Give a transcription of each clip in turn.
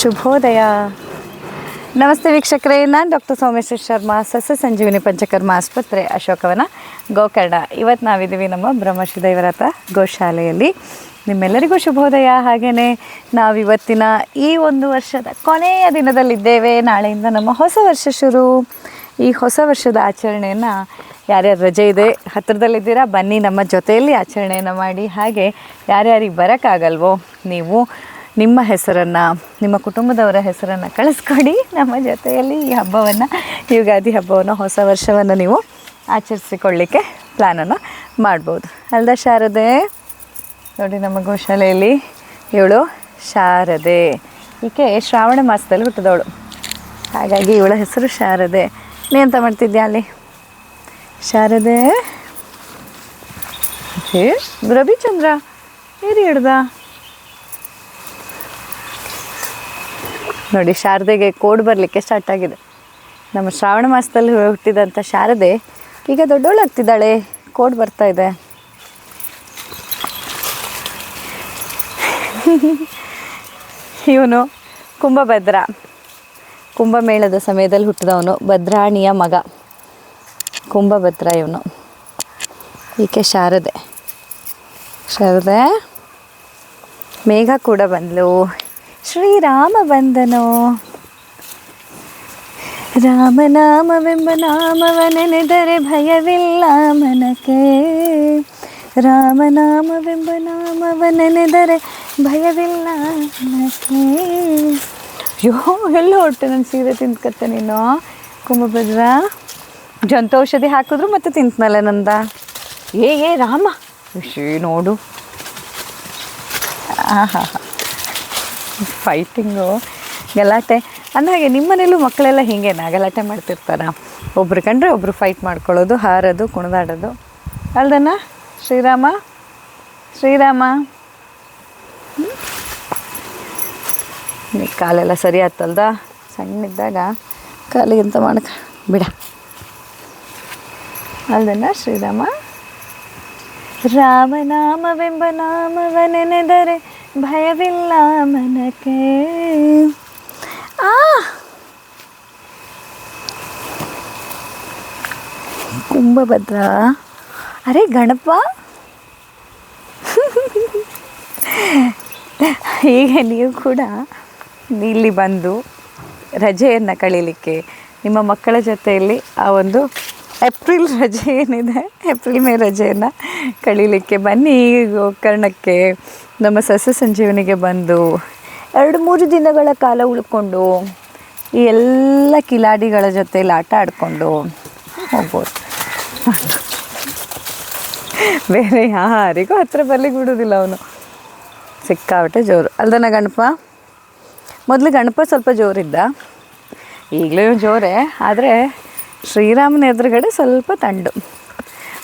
ಶುಭೋದಯ. ನಮಸ್ತೆ ವೀಕ್ಷಕರೇ, ನಾನು ಡಾಕ್ಟರ್ ಸೋಮೇಶ್ವರ್ ಶರ್ಮಾ, ಸಸ್ಯ ಸಂಜೀವಿನಿ ಪಂಚಕರ್ಮ ಆಸ್ಪತ್ರೆ ಅಶೋಕವನ ಗೋಕರ್ಣ. ಇವತ್ತು ನಾವಿದ್ದೀವಿ ನಮ್ಮ ಬ್ರಹ್ಮಶ್ರೀ ದೈವರಥ ಗೋಶಾಲೆಯಲ್ಲಿ. ನಿಮ್ಮೆಲ್ಲರಿಗೂ ಶುಭೋದಯ. ಹಾಗೆಯೇ ನಾವಿವತ್ತಿನ ಈ ಒಂದು ವರ್ಷದ ಕೊನೆಯ ದಿನದಲ್ಲಿದ್ದೇವೆ. ನಾಳೆಯಿಂದ ನಮ್ಮ ಹೊಸ ವರ್ಷ ಶುರು. ಈ ಹೊಸ ವರ್ಷದ ಆಚರಣೆಯನ್ನು ಯಾರ್ಯಾರು ರಜೆ ಇದೆ, ಹತ್ತಿರದಲ್ಲಿದ್ದೀರಾ, ಬನ್ನಿ ನಮ್ಮ ಜೊತೆಯಲ್ಲಿ ಆಚರಣೆಯನ್ನು ಮಾಡಿ. ಹಾಗೆ ಯಾರ್ಯಾರಿಗೆ ಬರೋಕ್ಕಾಗಲ್ವೋ, ನೀವು ನಿಮ್ಮ ಹೆಸರನ್ನು, ನಿಮ್ಮ ಕುಟುಂಬದವರ ಹೆಸರನ್ನು ಕಳಿಸ್ಕೊಡಿ. ನಮ್ಮ ಜೊತೆಯಲ್ಲಿ ಈ ಹಬ್ಬವನ್ನು, ಯುಗಾದಿ ಹಬ್ಬವನ್ನು, ಹೊಸ ವರ್ಷವನ್ನು ನೀವು ಆಚರಿಸಿಕೊಳ್ಳಿಕ್ಕೆ ಪ್ಲ್ಯಾನನ್ನು ಮಾಡ್ಬೋದು. ಅಲ್ದ ಶಾರದೆ? ನೋಡಿ ನಮ್ಮ ಗೋಶಾಲೆಯಲ್ಲಿ ಇವಳು ಶಾರದೆ. ಈಕೆ ಶ್ರಾವಣ ಮಾಸದಲ್ಲಿ ಹುಟ್ಟಿದವಳು. ಹಾಗಾಗಿ ಇವಳ ಹೆಸರು ಶಾರದೆ. ನೀ ಎಂತ ಮಾಡ್ತಿದ್ಯಾ ಅಲ್ಲಿ? ಶಾರದೆ? ರವಿಚಂದ್ರ ಏರಿ ಹಿಡ್ದ? ನೋಡಿ, ಶಾರದೆಗೆ ಕೋಡ್ ಬರಲಿಕ್ಕೆ ಸ್ಟಾರ್ಟ್ ಆಗಿದೆ. ನಮ್ಮ ಶ್ರಾವಣ ಮಾಸದಲ್ಲಿ ಹುಟ್ಟಿದಂಥ ಶಾರದೆ ಈಗ ದೊಡ್ಡವಳಾಗ್ತಿದ್ದಾಳೆ ಕೋಡ್ ಬರ್ತಾ ಇದೆ. ಇವನು ಕುಂಭಭದ್ರ. ಕುಂಭಮೇಳದ ಸಮಯದಲ್ಲಿ ಹುಟ್ಟಿದವನು ಭದ್ರಾಣಿಯ ಮಗ. ಕುಂಭಭದ್ರ ಇವನು. ಈಕೆ ಶಾರದೆ. ಶಾರದೆ, ಮೇಘ ಕೂಡ ಬಂದ್ಲು. ಶ್ರೀರಾಮ ಬಂದನೋ ರಾಮನಾಮವೆಂಬ ನಾಮವ ನೆನೆದರೆ ಭಯವಿಲ್ಲ ಮನಕ್ಕೆ. ರಾಮನಾಮವೆಂಬ ನಾಮವ ನೆನೆದರೆ ಭಯವಿಲ್ಲ ಮನಕ್ಕೆ. ಅಯ್ಯೋ ಎಲ್ಲ ಹೊಟ್ಟೆ ನನ್ನ ಸೀರೆ ತಿಂದ್ಕತ್ತೆ ನೀನು. ಕುಂಭಭದ್ರ ಜಂತ ಔಷಧಿ ಹಾಕಿದ್ರು ಮತ್ತೆ ತಿಂತನಲ್ಲ ನಂದ? ಏ ಏ, ರಾಮ, ವಿಷಯ ನೋಡು. ಆಹಾ ಫೈಟಿಂಗು ಗಲಾಟೆ. ಅಂದಾಗೆ ನಿಮ್ಮ ಮನೇಲೂ ಮಕ್ಕಳೆಲ್ಲ ಹೀಗೇನಾ ಗಲಾಟೆ ಮಾಡ್ತಿರ್ತಾರ? ಒಬ್ರು ಕಂಡ್ರೆ ಒಬ್ಬರು ಫೈಟ್ ಮಾಡ್ಕೊಳ್ಳೋದು, ಹಾರೋದು, ಕುಣಿದಾಡೋದು. ಅಲ್ದನ? ಶ್ರೀರಾಮ? ಶ್ರೀರಾಮ? ನೀ ಕಾಲೆಲ್ಲ ಸರಿ ಆಯ್ತಲ್ದ ಸಣ್ಣಿದ್ದಾಗ ಕಾಲಿಗೆ ಎಂತ ಮಾಡಕ? ಬಿಡ. ಅಲ್ದನ? ಶ್ರೀರಾಮ? ರಾಮನಾಮವೆಂಬ ನಾಮವ ನೆನೆದರೆ ಭಯವಿಲ್ಲ ಮನಕ್ಕೆ. ಆ! ಕುಂಭಭದ್ರ. ಅರೆ ಗಣಪ. ಈಗ ನೀವು ಕೂಡ ಇಲ್ಲಿ ಬಂದು ರಜೆಯನ್ನು ಕಳೀಲಿಕ್ಕೆ ನಿಮ್ಮ ಮಕ್ಕಳ ಜೊತೆಯಲ್ಲಿ ಆ ಒಂದು ಏಪ್ರಿಲ್ ರಜೆ ಏನಿದೆ? ಏಪ್ರಿಲ್ ಮೇ ರಜೆಯನ್ನು ಕಳೀಲಿಕ್ಕೆ ಬನ್ನಿ. ಗೋಕರ್ಣಕ್ಕೆ ನಮ್ಮ ಸಸ್ಯ ಸಂಜೀವನಿಗೆ ಬಂದು ಎರಡು ಮೂರು ದಿನಗಳ ಕಾಲ ಉಳ್ಕೊಂಡು ಈ ಎಲ್ಲ ಕಿಲಾಡಿಗಳ ಜೊತೆಯಲ್ಲಿ ಆಟ ಆಡಿಕೊಂಡು ಹೋಗ್ಬೋದು. ಬೇರೆ ಯಾರಿಗೂ ಹತ್ತಿರ ಬರ್ಲಿಕ್ಕೆ ಬಿಡೋದಿಲ್ಲ ಅವನು. ಸಿಕ್ಕಾಬಿಟ್ಟೆ ಜೋರು. ಅಲ್ದನ ಗಣಪ? ಮೊದಲು ಗಣಪ ಸ್ವಲ್ಪ ಜೋರಿದ್ದ. ಈಗಲೂ ಜೋರೇ, ಆದರೆ ಶ್ರೀರಾಮನ ಎದುರುಗಡೆ ಸ್ವಲ್ಪ ತಂಡು.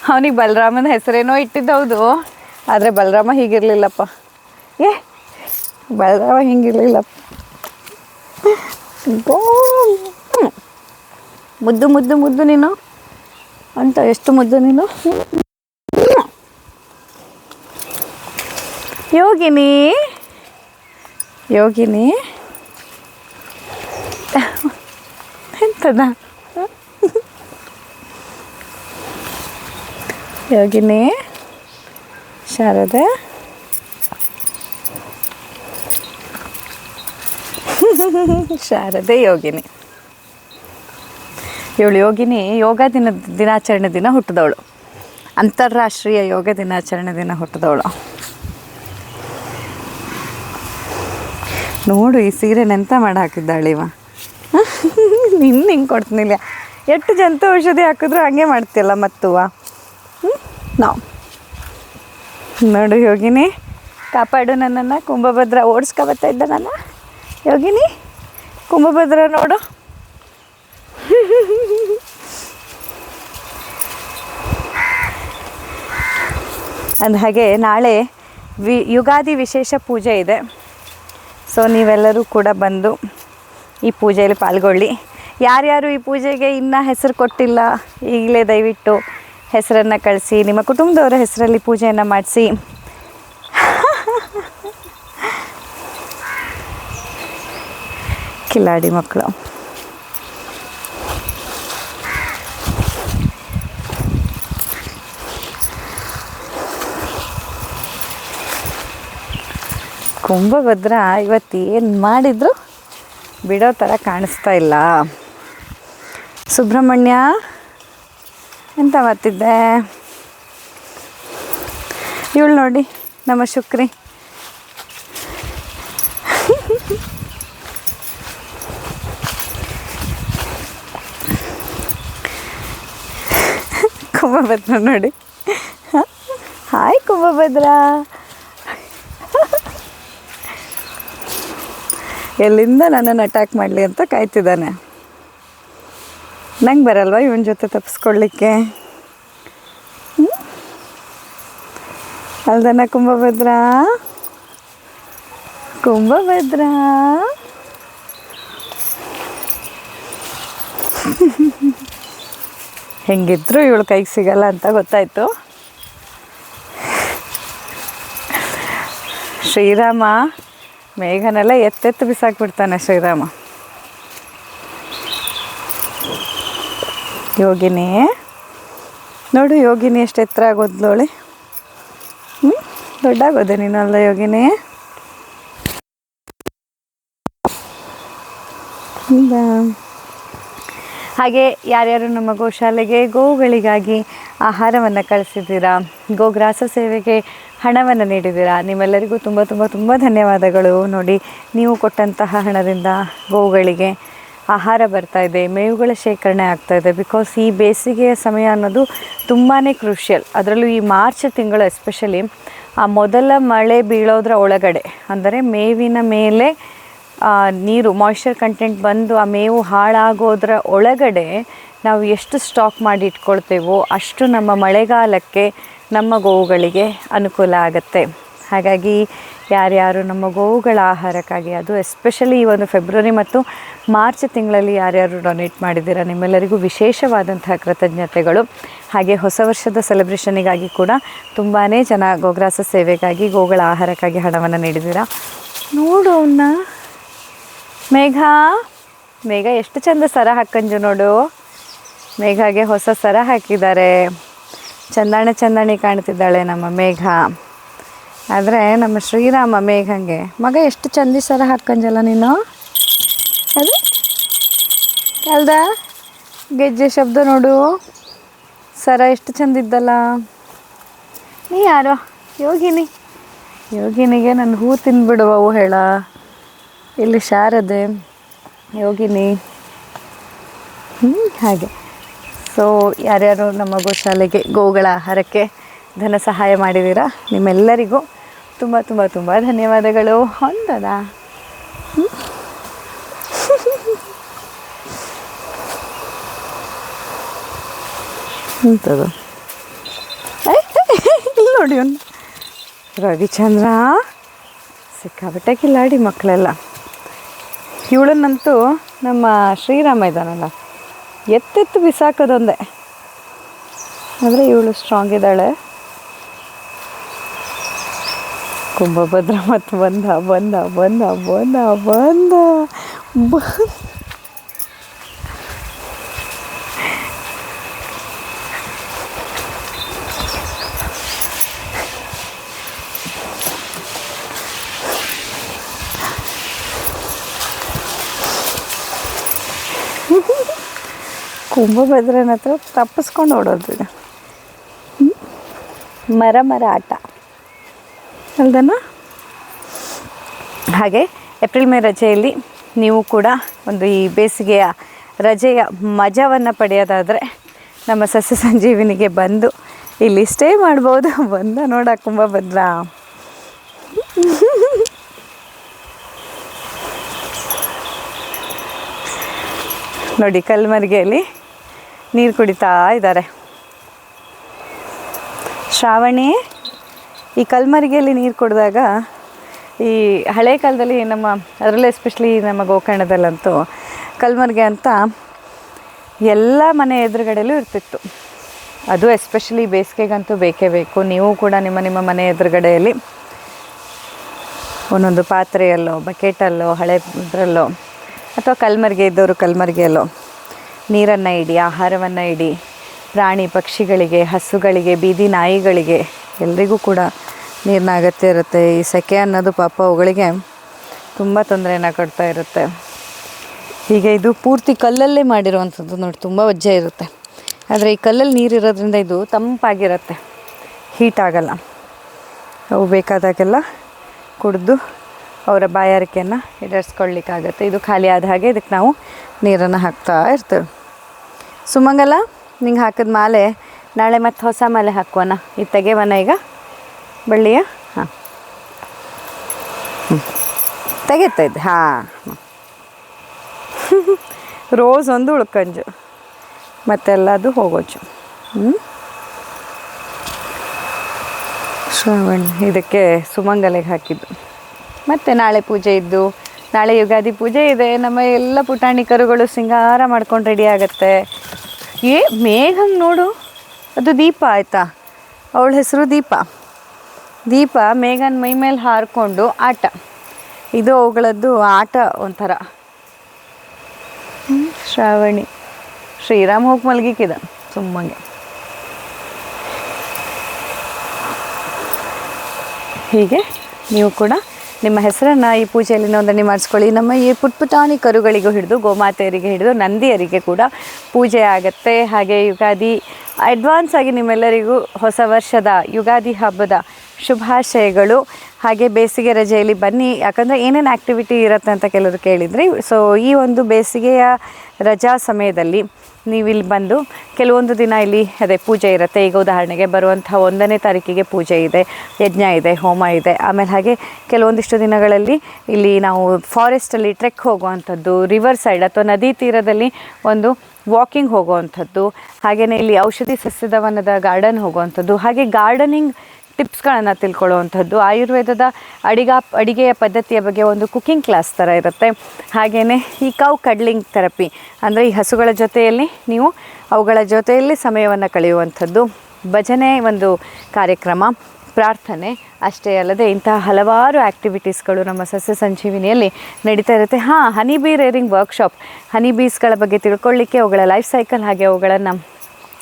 ಅವನಿಗೆ ಬಲರಾಮನ ಹೆಸರೇನೋ ಇಟ್ಟಿದ್ದೌದು. ಆದರೆ ಬಲರಾಮ ಹೀಗಿರಲಿಲ್ಲಪ್ಪ. ಏ, ಬಲರಾಮ ಹಿಂಗಿರಲಿಲ್ಲಪ್ಪ. ಮುದ್ದು ಮುದ್ದು ಮುದ್ದು ನೀನು? ಅಂತ, ಎಷ್ಟು ಮುದ್ದು ನೀನು? ಯೋಗಿನಿ? ಯೋಗಿನಿ? ಎಂತದ? ಯೋಗಿನಿ ಶಾರದೆ ಶಾರದೆ ಯೋಗಿನಿ ಇವಳು ಯೋಗಿನಿ ಯೋಗ ದಿನ, ದಿನಾಚರಣೆ ದಿನ ಹುಟ್ಟಿದವಳು. ಅಂತಾರಾಷ್ಟ್ರೀಯ ಯೋಗ ದಿನಾಚರಣೆ ದಿನ ಹುಟ್ಟಿದವಳು. ನೋಡು, ಈ ಸೀರೆನ ಎಂತ ಮಾಡಿ ಹಾಕಿದ್ದಾಳೆ ಇವ. ನಿನ್ನ ಹಿಂಗೆ ಕೊಡ್ತೀನಿಲ್ಲ ಎಷ್ಟು ಜಂತು ಔಷಧಿ ಹಾಕಿದ್ರು ಹಂಗೆ ಮಾಡ್ತಿಲ್ಲ ಮತ್ತುವ? ನಾವು. ನೋಡು, ಯೋಗಿನಿ, ಕಾಪಾಡು ನನ್ನನ್ನು. ಕುಂಭಭದ್ರ ಓಡಿಸ್ಕೊ ಬರ್ತಾ ಇದ್ದ ನನ್ನ ಯೋಗಿನಿ, ಕುಂಭಭದ್ರ ನೋಡು. ಅಂದ ಹಾಗೆ ನಾಳೆ ವಿ, ಯುಗಾದಿ ವಿಶೇಷ ಪೂಜೆ ಇದೆ. ಸೊ, ನೀವೆಲ್ಲರೂ ಕೂಡ ಬಂದು ಈ ಪೂಜೆಯಲ್ಲಿ ಪಾಲ್ಗೊಳ್ಳಿ. ಯಾರ್ಯಾರು ಈ ಪೂಜೆಗೆ ಇನ್ನೂ ಹೆಸರು ಕೊಟ್ಟಿಲ್ಲ, ಈಗಲೇ ದಯವಿಟ್ಟು ಹೆಸರನ್ನು ಕಳಿಸಿ, ನಿಮ್ಮ ಕುಟುಂಬದವರ ಹೆಸರಲ್ಲಿ ಪೂಜೆಯನ್ನು ಮಾಡಿಸಿ. ಕಿಲಾಡಿ ಮಕ್ಕಳು. ಕುಂಭಭದ್ರ ಇವತ್ತು ಏನು ಮಾಡಿದ್ರು ಬಿಡೋ ಥರ ಕಾಣಿಸ್ತಾ ಇಲ್ಲ. ಸುಬ್ರಹ್ಮಣ್ಯ ಎಂತ ಮಾಡ್ತಿದ್ದೆ ಇವಳು ನೋಡಿ, ನಮ್ಮ ಶುಕ್ರಿ. ಕುಂಭಭದ್ರ ನೋಡಿ. ಹಾಯ್ ಕುಂಭಭದ್ರ. ಎಲ್ಲಿಂದ ನನ್ನನ್ನು ಅಟ್ಯಾಕ್ ಮಾಡಲಿ ಅಂತ ಕಾಯ್ತಿದ್ದಾನೆ. ನಂಗೆ ಬರಲ್ವಾ ಇವನ ಜೊತೆ ತಪ್ಪಿಸ್ಕೊಳ್ಳಿಕ್ಕೆ? ಅಲ್ದನ ಕುಂಭಭದ್ರ? ಕುಂಭಭದ್ರ? ಹೆಂಗಿದ್ರು ಇವಳು ಕೈಗೆ ಸಿಗಲ್ಲ ಅಂತ ಗೊತ್ತಾಯ್ತು. ಶ್ರೀರಾಮ, ಮೇಘನೆಲ್ಲ ಎತ್ತೆತ್ತು ಬಿಸಾಕ್ಬಿಡ್ತಾನೆ ಶ್ರೀರಾಮ. ಯೋಗಿನಿ. ನೋಡು ಯೋಗಿನಿ ಎಷ್ಟು ಎತ್ತರ ಆಗೋದ್ಲೋಳೆ ಹ್ಞೂ ದೊಡ್ಡಾಗೋದೆ ನೀನಲ್ಲ ಯೋಗಿನಿ. ಹೌದಾ? ಹಾಗೆ ಯಾರ್ಯಾರು ನಮ್ಮ ಗೋಶಾಲೆಗೆ ಗೋವುಗಳಿಗಾಗಿ ಆಹಾರವನ್ನು ಕಳಿಸಿದ್ದೀರಾ, ಗೋಗ್ರಾಸ ಸೇವೆಗೆ ಹಣವನ್ನು ನೀಡಿದ್ದೀರಾ, ನಿಮ್ಮೆಲ್ಲರಿಗೂ ತುಂಬ ತುಂಬ ತುಂಬ ಧನ್ಯವಾದಗಳು. ನೋಡಿ, ನೀವು ಕೊಟ್ಟಂತಹ ಹಣದಿಂದ ಗೋವುಗಳಿಗೆ ಆಹಾರ ಬರ್ತಾ ಇದೆ, ಮೇವುಗಳ ಶೇಖರಣೆ ಆಗ್ತಾ ಇದೆ. ಬಿಕಾಸ್ ಈ ಬೇಸಿಗೆಯ ಸಮಯ ಅನ್ನೋದು ತುಂಬಾ ಕ್ರೂಷಿಯಲ್ ಅದರಲ್ಲೂ ಈ ಮಾರ್ಚ್ ತಿಂಗಳು ಎಸ್ಪೆಷಲಿ ಆ ಮೊದಲ ಮಳೆ ಬೀಳೋದ್ರ ಒಳಗಡೆ, ಅಂದರೆ ಮೇವಿನ ಮೇಲೆ ನೀರು ಮಾಯ್ಶ್ಚರ್ ಕಂಟೆಂಟ್ ಬಂದು ಆ ಮೇವು ಹಾಳಾಗೋದ್ರ ಒಳಗಡೆ ನಾವು ಎಷ್ಟು ಸ್ಟಾಕ್ ಮಾಡಿ ಇಟ್ಕೊಳ್ತೇವೋ ಅಷ್ಟು ನಮ್ಮ ಮಳೆಗಾಲಕ್ಕೆ ನಮ್ಮ ಗೋವುಗಳಿಗೆ ಅನುಕೂಲ ಆಗುತ್ತೆ. ಹಾಗಾಗಿ ಯಾರ್ಯಾರು ನಮ್ಮ ಗೋವುಗಳ ಆಹಾರಕ್ಕಾಗಿ, ಅದು ಎಸ್ಪೆಷಲಿ ಈ ಒಂದು ಫೆಬ್ರವರಿ ಮತ್ತು ಮಾರ್ಚ್ ತಿಂಗಳಲ್ಲಿ ಯಾರ್ಯಾರು ಡೊನೇಟ್ ಮಾಡಿದ್ದೀರಾ, ನಿಮ್ಮೆಲ್ಲರಿಗೂ ವಿಶೇಷವಾದಂತಹ ಕೃತಜ್ಞತೆಗಳು. ಹಾಗೆ ಹೊಸ ವರ್ಷದ ಸೆಲೆಬ್ರೇಷನಿಗಾಗಿ ಕೂಡ ತುಂಬಾ ಜನ ಗೋಗ್ರಾಸ ಸೇವೆಗಾಗಿ ಗೋಗಳ ಆಹಾರಕ್ಕಾಗಿ ಹಣವನ್ನು ನೀಡಿದ್ದೀರಾ. ನೋಡು ಅವನ್ನ ಮೇಘ ಮೇಘ ಎಷ್ಟು ಚಂದ ಸರ ಹಾಕಂಜು ನೋಡು. ಮೇಘಾಗೆ ಹೊಸ ಸರ ಹಾಕಿದ್ದಾರೆ. ಚಂದಾಣೆ ಚಂದಾಣಿ ಕಾಣ್ತಿದ್ದಾಳೆ ನಮ್ಮ ಮೇಘ. ಆದರೆ ನಮ್ಮ ಶ್ರೀರಾಮ ಮೇಘಂಗೆ, ಮಗ ಎಷ್ಟು ಚಂದಿ ಸರ ಹಾಕ್ಕಂಜಲ್ಲ ನೀನು? ಅದು? ಅಲ್ದ? ಗೆಜ್ಜೆ ಶಬ್ದ ನೋಡು. ಸರ ಎಷ್ಟು ಚಂದಿದ್ದಲ್ಲ? ನೀ ಯಾರೋ? ಯೋಗಿನಿ. ಯೋಗಿನಿಗೆ ನನ್ನ ಹೂ ತಿಂದ್ಬಿಡುವವು ಹೇಳ. ಇಲ್ಲಿ ಶಾರದೆ. ಯೋಗಿನಿ. ಹ್ಞೂ ಹಾಗೆ. ಸೊ ಯಾರ್ಯಾರು ನಮ್ಮ ಗೋಶಾಲೆಗೆ ಗೋಗಳ ಆಹಾರಕ್ಕೆ ಧನ ಸಹಾಯ ಮಾಡಿದ್ದೀರಾ ನಿಮ್ಮೆಲ್ಲರಿಗೂ ತುಂಬ ತುಂಬ ತುಂಬ ಧನ್ಯವಾದಗಳು. ಹೊಂದದ? ಎಂಥದ್ದು ಇಲ್ಲಿ ನೋಡಿ ಒಂದು. ರವಿಚಂದ್ರ ಸಿಕ್ಕಾಬಿಟ್ಟೆ ಕಿಲ್ಲಾಡಿ ಮಕ್ಕಳೆಲ್ಲ. ಇವಳನ್ನಂತೂ ನಮ್ಮ ಶ್ರೀರಾಮ ಇದ್ದಾನಲ್ಲ ಎತ್ತೆತ್ತು ಬಿಸಾಕೋದೊಂದೇ. ಆದರೆ ಇವಳು ಸ್ಟ್ರಾಂಗ್ ಇದ್ದಾಳೆ. ಕುಂಭಭದ್ರ ಮತ್ತು ಬಂದ ಬಂದ ಬಂದ ಬಂದ ಬಂದ ಬಂದ. ಕುಂಭಭದ್ರನ ಹತ್ರ ತಪ್ಪಿಸ್ಕೊಂಡು ಓಡೋದು ಮರ ಮರ ಆಟ. ಅಲ್ದನ? ಹಾಗೆ ಏಪ್ರಿಲ್ ಮೇ ರಜೆಯಲ್ಲಿ ನೀವು ಕೂಡ ಒಂದು ಈ ಬೇಸಿಗೆಯ ರಜೆಯ ಮಜವನ್ನು ಪಡೆಯೋದಾದರೆ ನಮ್ಮ ಸಸ್ಯ ಸಂಜೀವಿನಿಗೆ ಬಂದು ಇಲ್ಲಿ ಸ್ಟೇ ಮಾಡ್ಬೋದು. ಬಂದ ನೋಡಕ್ಕುಂಬ ಕುಂಭಭದ್ರ. ನೋಡಿ ಕಲ್ಮರ್ಗೆಯಲ್ಲಿ ನೀರು ಕುಡಿತಾ ಇದ್ದಾರೆ. ಶ್ರಾವಣಿ ಈ ಕಲ್ಮರಿಗೆಯಲ್ಲಿ ನೀರು ಕುಡಿದಾಗ ಈ ಹಳೆ ಕಾಲದಲ್ಲಿ ನಮ್ಮ, ಅದರಲ್ಲೇ ಎಸ್ಪೆಷಲಿ ನಮ್ಮ ಗೋಕರ್ಣದಲ್ಲಂತೂ ಕಲ್ಮರಿಗೆ ಅಂತ ಎಲ್ಲ ಮನೆ ಎದುರುಗಡೆಯಲ್ಲೂ ಇರ್ತಿತ್ತು. ಅದು ಎಸ್ಪೆಷಲಿ ಬೇಸಿಗೆಗಂತೂ ಬೇಕೇ ಬೇಕು. ನೀವು ಕೂಡ ನಿಮ್ಮ ನಿಮ್ಮ ಮನೆ ಎದುರುಗಡೆಯಲ್ಲಿ ಒಂದೊಂದು ಪಾತ್ರೆಯಲ್ಲೋ, ಬಕೆಟಲ್ಲೋ ಹಳೆ ಇದರಲ್ಲೋ ಅಥವಾ ಕಲ್ಮರಿಗೆ ಇದ್ದವರು ಕಲ್ಮರಿಗೆಯಲ್ಲೋ ನೀರನ್ನು ಇಡಿ, ಆಹಾರವನ್ನು ಇಡಿ, ಪ್ರಾಣಿ ಪಕ್ಷಿಗಳಿಗೆ, ಹಸುಗಳಿಗೆ, ಬೀದಿ ನಾಯಿಗಳಿಗೆ ಎಲ್ರಿಗೂ ಕೂಡ ನೀರಿನ ಅಗತ್ಯ ಇರುತ್ತೆ. ಈ ಸೆಕೆ ಅನ್ನೋದು ಪಾಪ ಅವುಗಳಿಗೆ ತುಂಬ ತೊಂದರೆಯನ್ನು ಕೊಡ್ತಾ ಇರುತ್ತೆ. ಹೀಗೆ ಇದು ಪೂರ್ತಿ ಕಲ್ಲಲ್ಲೇ ಮಾಡಿರುವಂಥದ್ದು ನೋಡಿ, ತುಂಬ ವಜ್ಜೆ ಇರುತ್ತೆ. ಆದರೆ ಈ ಕಲ್ಲಲ್ಲಿ ನೀರು ಇರೋದ್ರಿಂದ ಇದು ತಂಪಾಗಿರುತ್ತೆ. ಹೀಟ್ ಆಗಲ್ಲ. ಅವು ಬೇಕಾದಾಗೆಲ್ಲ ಕುಡಿದು ಅವರ ಬಾಯಾರಿಕೆಯನ್ನು ಈಡೇರಿಸ್ಕೊಳ್ಳಿಕ್ಕಾಗತ್ತೆ ಇದು ಖಾಲಿ ಆದ ಹಾಗೆ ಇದಕ್ಕೆ ನಾವು ನೀರನ್ನು ಹಾಕ್ತಾ ಇರ್ತೇವೆ. ಸುಮಂಗಲ, ನಿಂಗೆ ಹಾಕಿದ ಮಾಲೆ ನಾಳೆ ಮತ್ತೆ ಹೊಸ ಮಲೆ ಹಾಕುವನ? ಇದು ತೆಗೆವನ ಈಗ? ಬಳ್ಳಿಯ? ಹಾಂ. ಹ್ಞೂ ಇದ್ದೆ. ಹಾಂ. ರೋಸ್ ಒಂದು ಉಳ್ಕಂಜು. ಮತ್ತೆಲ್ಲದು ಹೋಗೋಜು ಹ್ಞೂ ಶ್ರಾವಣಿ, ಇದಕ್ಕೆ ಸುಮಂಗಲೆಗೆ ಹಾಕಿದ್ದು. ಮತ್ತು ನಾಳೆ ಪೂಜೆ ಇದ್ದು, ನಾಳೆ ಯುಗಾದಿ ಪೂಜೆ ಇದೆ. ನಮ್ಮ ಎಲ್ಲ ಪುಟಾಣಿ ಕರುಗಳು ಸಿಂಗಾರ ಮಾಡ್ಕೊಂಡು ರೆಡಿ ಆಗುತ್ತೆ. ಏ ಮೇಘಂಗೆ ನೋಡು. ಅದು ದೀಪ ಆಯಿತಾ? ಅವಳ ಹೆಸರು ದೀಪ. ದೀಪ ಮೇಘನ್ ಮೈ ಮೇಲೆ ಹಾರಿಕೊಂಡು ಆಟ. ಇದು ಅವುಗಳದ್ದು ಆಟ ಒಂಥರ. ಶ್ರಾವಣಿ. ಶ್ರೀರಾಮ್ ಹೋಗಿ ಮಲಗಿಕ್ಕಿದ ಸುಮ್ಮನೆ ಹೀಗೆ ನೀವು ಕೂಡ ನಿಮ್ಮ ಹೆಸರನ್ನು ಈ ಪೂಜೆಯಲ್ಲಿ ನೋಂದಣಿ ಮಾಡಿಸ್ಕೊಳ್ಳಿ. ನಮ್ಮ ಈ ಪುಟ್ ಪುಟಾಣಿ ಕರುಗಳಿಗೂ ಹಿಡಿದು, ಗೋಮಾತೆಯರಿಗೆ ಹಿಡಿದು, ನಂದಿಯರಿಗೆ ಕೂಡ ಪೂಜೆ ಆಗುತ್ತೆ. ಹಾಗೆ ಯುಗಾದಿ ಅಡ್ವಾನ್ಸ್ ಆಗಿ ನಿಮ್ಮೆಲ್ಲರಿಗೂ ಹೊಸ ವರ್ಷದ ಯುಗಾದಿ ಹಬ್ಬದ ಶುಭಾಶಯಗಳು. ಹಾಗೆ ಬೇಸಿಗೆ ರಜೆಯಲ್ಲಿ ಬನ್ನಿ. ಯಾಕಂದರೆ ಏನೇನು ಆ್ಯಕ್ಟಿವಿಟಿ ಇರುತ್ತೆ ಅಂತ ಕೆಲವರು ಕೇಳಿದ್ರಿ ಸೊ ಈ ಒಂದು ಬೇಸಿಗೆಯ ರಜಾ ಸಮಯದಲ್ಲಿ ನೀವು ಇಲ್ಲಿ ಬಂದು ಕೆಲವೊಂದು ದಿನ ಇಲ್ಲಿ ಅದೇ ಪೂಜೆ ಇರುತ್ತೆ. ಈಗ ಉದಾಹರಣೆಗೆ ಬರುವಂಥ ಒಂದನೇ ತಾರೀಕಿಗೆ ಪೂಜೆ ಇದೆ, ಯಜ್ಞ ಇದೆ, ಹೋಮ ಇದೆ. ಆಮೇಲೆ ಹಾಗೆ ಕೆಲವೊಂದಿಷ್ಟು ದಿನಗಳಲ್ಲಿ ಇಲ್ಲಿ ನಾವು ಫಾರೆಸ್ಟಲ್ಲಿ ಟ್ರೆಕ್ ಹೋಗುವಂಥದ್ದು ರಿವರ್ ಸೈಡ್ ಅಥವಾ ನದಿ ತೀರದಲ್ಲಿ ಒಂದು ವಾಕಿಂಗ್ ಹೋಗುವಂಥದ್ದು ಹಾಗೆಯೇ ಇಲ್ಲಿ ಔಷಧಿ ಸಸ್ಯದವನದ ಗಾರ್ಡನ್ ಹೋಗುವಂಥದ್ದು, ಹಾಗೆ ಗಾರ್ಡನಿಂಗ್ ಟಿಪ್ಸ್ಗಳನ್ನು ತಿಳ್ಕೊಳ್ಳುವಂಥದ್ದು. ಆಯುರ್ವೇದದ ಅಡಿಗ, ಅಡಿಗೆಯ ಪದ್ಧತಿಯ ಬಗ್ಗೆ ಒಂದು ಕುಕಿಂಗ್ ಕ್ಲಾಸ್ ಥರ ಇರುತ್ತೆ. ಹಾಗೆಯೇ ಈ ಕೌ ಕಡ್ಲಿಂಗ್ ಥೆರಪಿ ಅಂದರೆ ಈ ಹಸುಗಳ ಜೊತೆಯಲ್ಲಿ ನೀವು ಅವುಗಳ ಜೊತೆಯಲ್ಲಿ ಸಮಯವನ್ನು ಕಳೆಯುವಂಥದ್ದು. ಭಜನೆ ಒಂದು ಕಾರ್ಯಕ್ರಮ, ಪ್ರಾರ್ಥನೆ ಅಷ್ಟೇ ಅಲ್ಲದೆ ಇಂತಹ ಹಲವಾರು ಆ್ಯಕ್ಟಿವಿಟೀಸ್ಗಳು ನಮ್ಮ ಸಸ್ಯ ಸಂಜೀವಿನಿಯಲ್ಲಿ ನಡೀತಾ ಇರುತ್ತೆ. ಹಾಂ ಹನಿ ಬೀ ರೇರಿಂಗ್ ವರ್ಕ್ಶಾಪ್ ಹನಿ ಬೀಸ್ಗಳ ಬಗ್ಗೆ ತಿಳ್ಕೊಳ್ಳಿಕ್ಕೆ ಅವುಗಳ ಲೈಫ್ ಸೈಕಲ್ ಹಾಗೆ ಅವುಗಳನ್ನು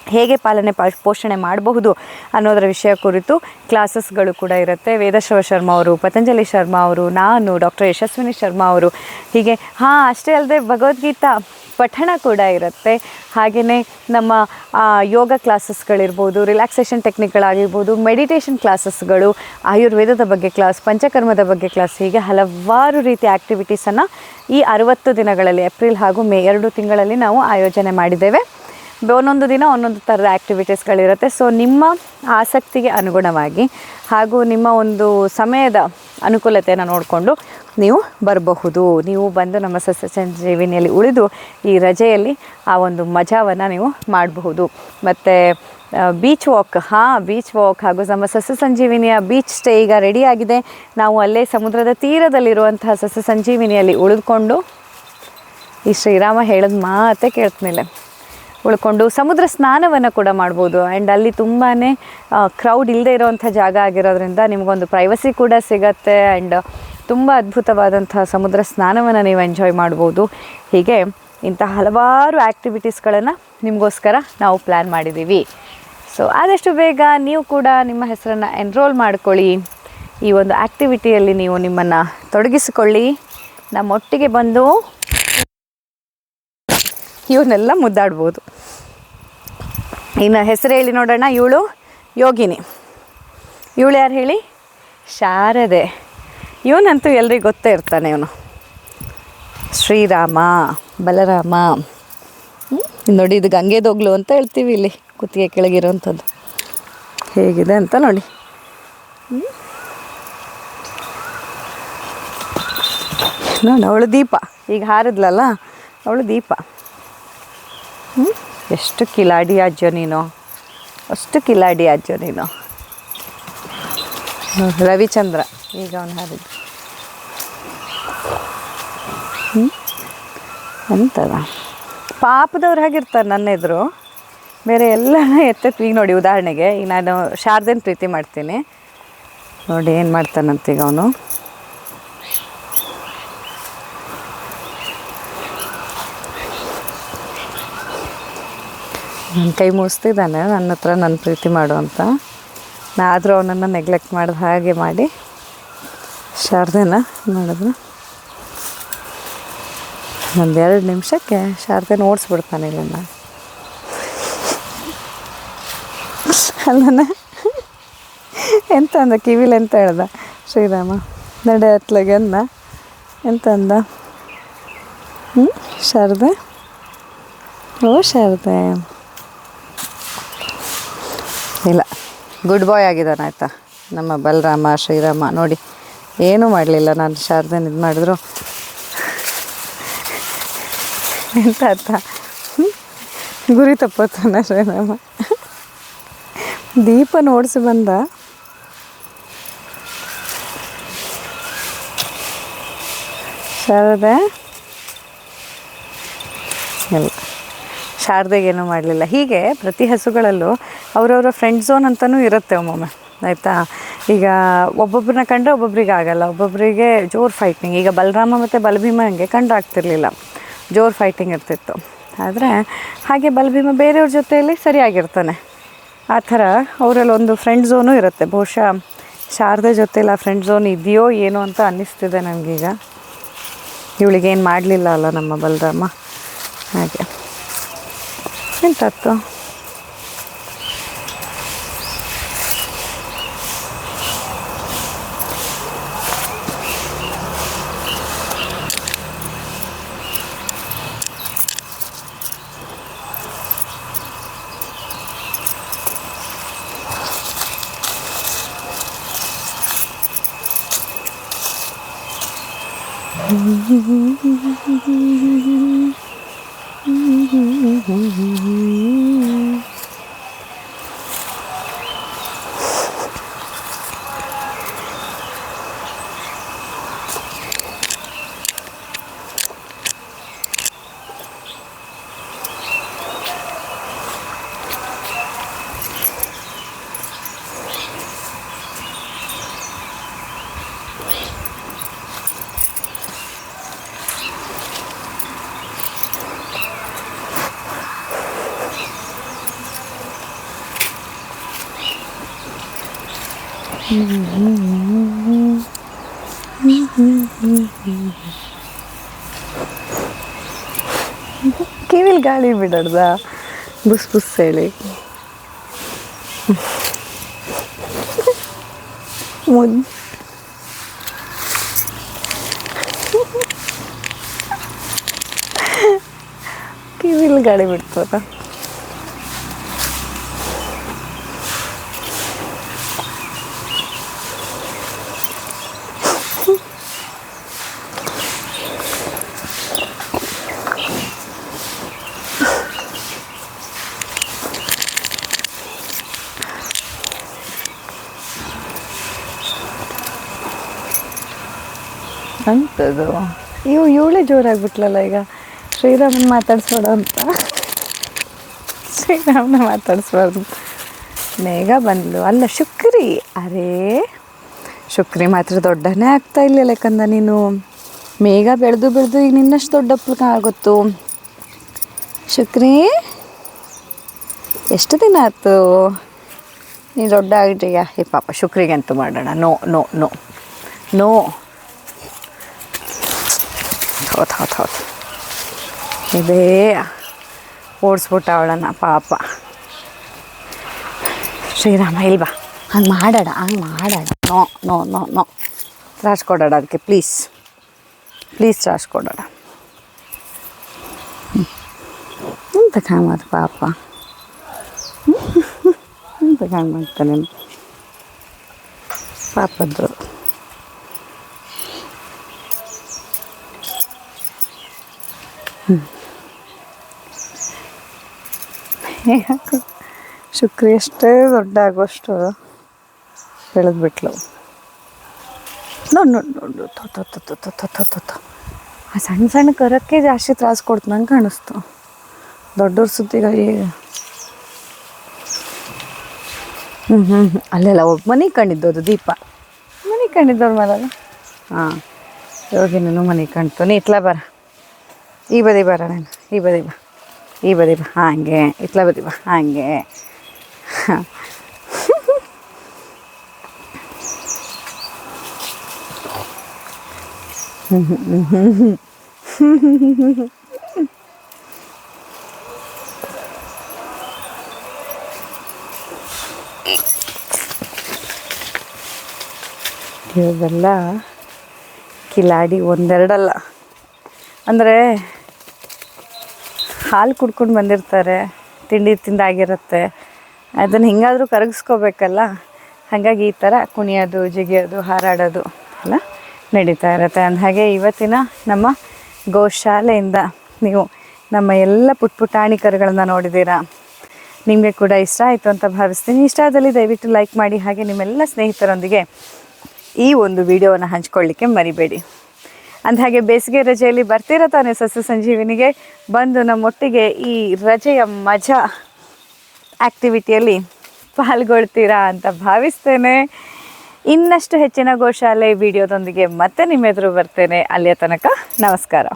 ಹೇಗೆ ಪಾಲನೆ ಪಾ, ಪೋಷಣೆ ಮಾಡಬಹುದು ಅನ್ನೋದರ ವಿಷಯ ಕುರಿತು ಕ್ಲಾಸಸ್ಗಳು ಕೂಡ ಇರುತ್ತೆ. ವೇದಶ್ರವ ಶರ್ಮಾ ಅವರು, ಪತಂಜಲಿ ಶರ್ಮಾ ಅವರು, ನಾನು ಡಾಕ್ಟರ್ ಯಶಸ್ವಿನಿ ಶರ್ಮಾ ಅವರು ಹೀಗೆ, ಹಾಂ, ಅಷ್ಟೇ ಅಲ್ಲದೆ ಭಗವದ್ಗೀತಾ ಪಠಣ ಕೂಡ ಇರುತ್ತೆ. ಹಾಗೆಯೇ ನಮ್ಮ ಯೋಗ ಕ್ಲಾಸಸ್ಗಳಿರ್ಬೋದು, ರಿಲ್ಯಾಕ್ಸೇಷನ್ ಟೆಕ್ನಿಕ್ಗಳಾಗಿರ್ಬೋದು, ಮೆಡಿಟೇಷನ್ ಕ್ಲಾಸಸ್ಗಳು, ಆಯುರ್ವೇದದ ಬಗ್ಗೆ ಕ್ಲಾಸ್, ಪಂಚಕರ್ಮದ ಬಗ್ಗೆ ಕ್ಲಾಸ್, ಹೀಗೆ ಹಲವಾರು ರೀತಿಯ ಆ್ಯಕ್ಟಿವಿಟೀಸನ್ನು ಈ ಅರುವತ್ತು ದಿನಗಳಲ್ಲಿ, ಏಪ್ರಿಲ್ ಹಾಗೂ ಮೇ ಎರಡು ತಿಂಗಳಲ್ಲಿ ನಾವು ಆಯೋಜನೆ ಮಾಡಿದ್ದೇವೆ. ಒಂದೊಂದು ದಿನ ಒಂದೊಂದು ಥರದ ಆ್ಯಕ್ಟಿವಿಟೀಸ್ಗಳಿರುತ್ತೆ ಸೊ ನಿಮ್ಮ ಆಸಕ್ತಿಗೆ ಅನುಗುಣವಾಗಿ ಹಾಗೂ ನಿಮ್ಮ ಒಂದು ಸಮಯದ ಅನುಕೂಲತೆಯನ್ನು ನೋಡಿಕೊಂಡು ನೀವು ಬರಬಹುದು. ನೀವು ಬಂದು ನಮ್ಮ ಸಸ್ಯ ಸಂಜೀವಿನಿಯಲ್ಲಿ ಉಳಿದು ಈ ರಜೆಯಲ್ಲಿ ಆ ಒಂದು ಮಜಾವನ್ನು ನೀವು ಮಾಡಬಹುದು. ಮತ್ತು ಬೀಚ್ ವಾಕ್ ಹಾಂ ಬೀಚ್ ವಾಕ್ ಹಾಗೂ ನಮ್ಮ ಸಸ್ಯ ಸಂಜೀವಿನಿಯ ಬೀಚ್ ಸ್ಟೇ ಈಗ ರೆಡಿಯಾಗಿದೆ ನಾವು ಅಲ್ಲೇ ಸಮುದ್ರದ ತೀರದಲ್ಲಿರುವಂತಹ ಸಸ್ಯ ಸಂಜೀವಿನಿಯಲ್ಲಿ ಉಳಿದುಕೊಂಡು ಈ ಶ್ರೀರಾಮ ಹೇಳಿದ ಮಾತೆ ಕೇಳ್ತಿಲ್ಲ ಉಳ್ಕೊಂಡು ಸಮುದ್ರ ಸ್ನಾನವನ್ನು ಕೂಡ ಮಾಡ್ಬೋದು. ಆ್ಯಂಡ್ ಅಲ್ಲಿ ತುಂಬಾ ಕ್ರೌಡ್ ಇಲ್ಲದೆ ಇರೋವಂಥ ಜಾಗ ಆಗಿರೋದ್ರಿಂದ ನಿಮಗೊಂದು ಪ್ರೈವಸಿ ಕೂಡ ಸಿಗತ್ತೆ. ಆ್ಯಂಡ್ ತುಂಬ ಅದ್ಭುತವಾದಂಥ ಸಮುದ್ರ ಸ್ನಾನವನ್ನು ನೀವು ಎಂಜಾಯ್ ಮಾಡ್ಬೋದು. ಹೀಗೆ ಇಂಥ ಹಲವಾರು ಆ್ಯಕ್ಟಿವಿಟೀಸ್ಗಳನ್ನು ನಿಮಗೋಸ್ಕರ ನಾವು ಪ್ಲ್ಯಾನ್ ಮಾಡಿದ್ದೀವಿ ಸೊ ಆದಷ್ಟು ಬೇಗ ನೀವು ಕೂಡ ನಿಮ್ಮ ಹೆಸರನ್ನು ಎನ್ರೋಲ್ ಮಾಡ್ಕೊಳ್ಳಿ. ಈ ಒಂದು ಆ್ಯಕ್ಟಿವಿಟಿಯಲ್ಲಿ ನೀವು ನಿಮ್ಮನ್ನು ತೊಡಗಿಸಿಕೊಳ್ಳಿ. ನಮ್ಮೊಟ್ಟಿಗೆ ಬಂದು ಇವನ್ನೆಲ್ಲ ಮುದ್ದಾಡ್ಬೋದು. ಇನ್ನು ಹೆಸರು ಹೇಳಿ ನೋಡೋಣ ಇವಳು ಯೋಗಿನಿ. ಇವಳು ಯಾರು ಹೇಳಿ? ಶಾರದೆ. ಇವನಂತೂ ಎಲ್ರಿಗೂ ಗೊತ್ತೇ ಇರ್ತಾನೆ ಇವನು. ಶ್ರೀರಾಮ, ಬಲರಾಮ? ನೋಡಿ ಇದು ಗಂಗೆದೊಗ್ಲು ಅಂತ ಹೇಳ್ತೀವಿ ಇಲ್ಲಿ, ಕುತ್ತಿಗೆ ಕೆಳಗಿರೋವಂಥದ್ದು ಹೇಗಿದೆ ಅಂತ ನೋಡಿ. ನೋಡಿ, ಅವಳು ದೀಪ. ಈಗ ಹಾರಿದ್ಲಲ್ಲ, ಅವಳು ದೀಪ? ಎಷ್ಟು ಕಿಲಾಡಿ ಅಜ್ಜ ನೀನು? ಅಷ್ಟು ಕಿಲಾಡಿ ಅಜ್ಜ ನೀನು. ರವಿಚಂದ್ರ, ಈಗ ಅವನು ಹಾರಿದ್ದು ಹ್ಞೂ ಅಂತದ ಪಾಪದವ್ರು ಹಾಗಿರ್ತಾರೆ ನನ್ನ ಎದುರು ಬೇರೆ ಎಲ್ಲ ಎತ್ತೆತ್ತು, ಈಗ ನೋಡಿ ಉದಾಹರಣೆಗೆ, ಈಗ ನಾನು ಶಾರದೇನ ಪ್ರೀತಿ ಮಾಡ್ತೀನಿ. ನೋಡಿ ಏನು ಮಾಡ್ತಾನಂತೀಗ ಅವನು. ನನ್ನ ಕೈ ಮುಗಿಸ್ತಿದ್ದಾನೆ ನನ್ನ ಹತ್ರ ನನ್ನ ಪ್ರೀತಿ ಮಾಡು ಅಂತ. ನಾ ಆದರೂ ಅವನನ್ನು ನೆಗ್ಲೆಕ್ಟ್ ಮಾಡಿದ ಹಾಗೆ ಮಾಡಿ ಶಾರದೆನ ಮಾಡಿದ್ರು ಒಂದು ಎರಡು ನಿಮಿಷಕ್ಕೆ ಶಾರದೆನ ಓಡಿಸ್ಬಿಡ್ತಾನೆ ಇಲ್ಲಿಂದ ಅಲ್ಲನ ಎಂತ ಅಂದ? ಕಿವಿಲಿ ಎಂತ ಹೇಳ್ದ? ಶ್ರೀರಾಮ, ನಡೆ ಹತ್ಲಾಗೆ ಅಂದ. ಎಂತ ಅಂದ? ಹ್ಞೂ ಶಾರದೆ? ಓ, ಶಾರದೆ ಇಲ್ಲ ಗುಡ್ ಬಾಯ್ ಆಗಿದ್ದಾನೆ ಆಯಿತಾ? ನಮ್ಮ ಬಲರಾಮ, ಶ್ರೀರಾಮ, ನೋಡಿ, ಏನೂ ಮಾಡಲಿಲ್ಲ ನಾನು ಶಾರದೆನ ಇದು ಮಾಡಿದ್ರು. ಎಂತ ಅರ್ಥ? ಗುರಿ ತಪ್ಪತ್ತಾನ ಶ್ರೀರಾಮ. ದೀಪ ನೋಡಿಸಿ ಬಂದ. ಶಾರದೆ? ಇಲ್ಲ. ಶಾರದೆಗೇನೂ ಮಾಡಲಿಲ್ಲ. ಹೀಗೆ ಪ್ರತಿ ಹಸುಗಳಲ್ಲೂ ಅವರವರ ಫ್ರೆಂಡ್ ಝೋನ್ ಅಂತಲೂ ಇರುತ್ತೆ ಒಮ್ಮೊಮ್ಮೆ, ಆಯಿತಾ? ಈಗ ಒಬ್ಬೊಬ್ಬರನ್ನ ಕಂಡ್ರೆ ಒಬ್ಬೊಬ್ರಿಗೆ ಆಗಲ್ಲ ಒಬ್ಬೊಬ್ಬರಿಗೆ ಜೋರು ಫೈಟಿಂಗ್ ಈಗ ಬಲರಾಮ ಮತ್ತು ಬಲಭೀಮ ಹಂಗೆ ಕಂಡು ಆಗ್ತಿರ್ಲಿಲ್ಲ, ಜೋರು ಫೈಟಿಂಗ್ ಇರ್ತಿತ್ತು. ಆದರೆ ಹಾಗೆ ಬಲಭೀಮ ಬೇರೆಯವ್ರ ಜೊತೆಯಲ್ಲಿ ಸರಿಯಾಗಿರ್ತಾನೆ. ಆ ಥರ ಅವರಲ್ಲಿ ಒಂದು ಫ್ರೆಂಡ್ ಝೋನು ಇರುತ್ತೆ. ಬಹುಶಃ ಶಾರದೆ ಜೊತೆಲಿ ಆ ಫ್ರೆಂಡ್ ಝೋನ್ ಇದೆಯೋ ಏನೋ ಅಂತ ಅನ್ನಿಸ್ತಿದೆ ನನಗೀಗ ಇವಳಿಗೇನು ಮಾಡಲಿಲ್ಲ ಅಲ್ಲ ನಮ್ಮ ಬಲರಾಮ? ಹಾಗೆ. ಎಂತಾಯ್ತು Mm-hmm. ಬಿಡಡ್ದ ಬುಸ್ ಬುಸ್ ಹೇಳಿ ಮುದ್ ಕಿವಿಲಿ ಗಾಳಿ ಬಿಡ್ತದ ಅಂತದು ಇವು ಇವಳೇ ಜೋರಾಗ್ಬಿಟ್ಲಲ್ಲ ಈಗ. ಶ್ರೀರಾಮನ ಮಾತಾಡ್ಸ್ಬೇಡ ಅಂತ. ಶ್ರೀರಾಮನ ಮಾತಾಡಿಸ್ಬಾರ್ದು. ಬೇಗ ಬಂದ್ಲು. ಅಲ್ಲ, ಶುಕ್ರಿ. ಅರೇ, ಶುಕ್ರಿ ಮಾತ್ರ ದೊಡ್ಡನೇ ಆಗ್ತಾ ಇಲ್ಲ ಯಾಕಂದ್ರೆ ನೀನು. ಮೇಘ ಬೆಳೆದು ಬೆಳೆದು ಈಗ ನಿನ್ನಷ್ಟು ದೊಡ್ಡಪ್ಪ ಆಗುತ್ತು. ಶುಕ್ರಿ, ಎಷ್ಟು ದಿನ ಆಯ್ತು? ನೀ ದೊಡ್ಡ ಆಗಿದೆಯಾ ಏ ಪಾಪ ಶುಕ್ರಿಗೆ ಅಂತೂ ಮಾಡೋಣ. No no no. ನೋ. ಹೌದು ಹೌದು ಹೌದು ಇದೇ ಓಡಿಸ್ಬಿಟ್ಟ ಅವಳನ್ನ ಪಾಪ. ಶ್ರೀರಾಮ ಇಲ್ವಾ ಹಂಗೆ ಮಾಡೋಣ ಹಂಗೆ ಮಾಡೋಣ ನೋ ನೋ ನೋ ನೋ. ತ್ರಾಸ್ ಕೊಡೋಣ ಅದಕ್ಕೆ ಪ್ಲೀಸ್ ಪ್ಲೀಸ್ ತ್ರಾಸ್ ಕೊಡೋಣ. ಎಂತ ಕಾಮದು ಪಾಪ. ಎಂತ ಕಾಂಗ್ ಮಾಡ್ತಾನೆ ಪಾಪದ್ದು. ಯಾಕೋ ಶುಕ್ರಿ ಎಷ್ಟೇ ದೊಡ್ಡ ಆಗುವಷ್ಟು ಬೆಳೆದ್ಬಿಟ್ಲು. ನೋಡಿ ನೋಡಿ ನೋಡು ತೊತ್ತೊತ್ತೊತ್ತೊತ್ತೊತ್ತೊತ್ತೊ ಆ ಸಣ್ಣ ಸಣ್ಣ ಕರಕ್ಕೆ ಜಾಸ್ತಿ ತ್ರಾಸು ಕೊಡ್ತು, ನಂಗೆ ಕಾಣಿಸ್ತು. ದೊಡ್ಡವ್ರ ಸುದ್ದಿಗಾಗಿ. ಹ್ಞೂ ಹ್ಞೂ ಅಲ್ಲೆಲ್ಲ ಒಬ್ಬ ಮನೆ ಕಂಡಿದ್ದು ಅದು ದೀಪ. ಮನೆ ಕಂಡಿದ್ದವ್ರ ಮೇಲೆ ಹಾಂ. ಇವಾಗಿನೂ ಮನೆ ಕಾಣ್ತು. ನೀ ಇತ್ಲ ಬರ. ಈ ಬದಿ ಬರ ಈ ಬದಿ ಬಾ, ಈ ಬದಿ ಬಾ, ಹಾಗೆ, ಇತ್ಲ ಬದಿ ಬಾ, ಹಾಗೆ. ಇವೆಲ್ಲ ಕಿಲಾಡಿ ಒಂದೆರಡಲ್ಲ. ಅಂದರೆ ಹಾಲು ಕುಡ್ಕೊಂಡು ಬಂದಿರ್ತಾರೆ, ತಿಂಡಿ ತಿಂದಾಗಿರುತ್ತೆ. ಅದನ್ನು ಹಿಂಗಾದರೂ ಕರಗಿಸ್ಕೋಬೇಕಲ್ಲ? ಹಾಗಾಗಿ ಈ ಥರ ಕುಣಿಯೋದು, ಜಿಗಿಯೋದು, ಹಾರಾಡೋದು ಎಲ್ಲ ನಡೀತಾ ಇರುತ್ತೆ. ಅಂದಹಾಗೆ ಇವತ್ತಿನ ನಮ್ಮ ಗೋಶಾಲೆಯಿಂದ ನೀವು ನಮ್ಮ ಎಲ್ಲ ಪುಟ್ ಪುಟಾಣಿ ಕರುಗಳನ್ನ ನೋಡಿದ್ದೀರಾ? ನಿಮಗೆ ಕೂಡ ಇಷ್ಟ ಆಯಿತು ಅಂತ ಭಾವಿಸ್ತೀನಿ. ಇಷ್ಟ ಆದಲ್ಲಿ ದಯವಿಟ್ಟು ಲೈಕ್ ಮಾಡಿ ಹಾಗೆ ನಿಮ್ಮೆಲ್ಲ ಸ್ನೇಹಿತರೊಂದಿಗೆ ಈ ಒಂದು ವಿಡಿಯೋವನ್ನು ಹಂಚ್ಕೊಳ್ಳಿಕ್ಕೆ ಮರಿಬೇಡಿ. ಅಂದಹಾಗೆ ಬೇಸಿಗೆ ರಜೆಯಲ್ಲಿ ಬರ್ತೀರ ತಾನೆ ಸಸ್ಯ ಸಂಜೀವಿನಿಗೆ? ಬಂದು ನಮ್ಮೊಟ್ಟಿಗೆ ಈ ರಜೆಯ ಮಜಾ ಆ್ಯಕ್ಟಿವಿಟಿಯಲ್ಲಿ ಪಾಲ್ಗೊಳ್ತೀರಾ ಅಂತ ಭಾವಿಸ್ತೇನೆ. ಇನ್ನಷ್ಟು ಹೆಚ್ಚಿನ ಗೋಶಾಲೆ ವಿಡಿಯೋದೊಂದಿಗೆ ಮತ್ತೆ ನಿಮ್ಮ ಎದುರು ಬರ್ತೇನೆ. ಅಲ್ಲಿಯ ತನಕ ನಮಸ್ಕಾರ.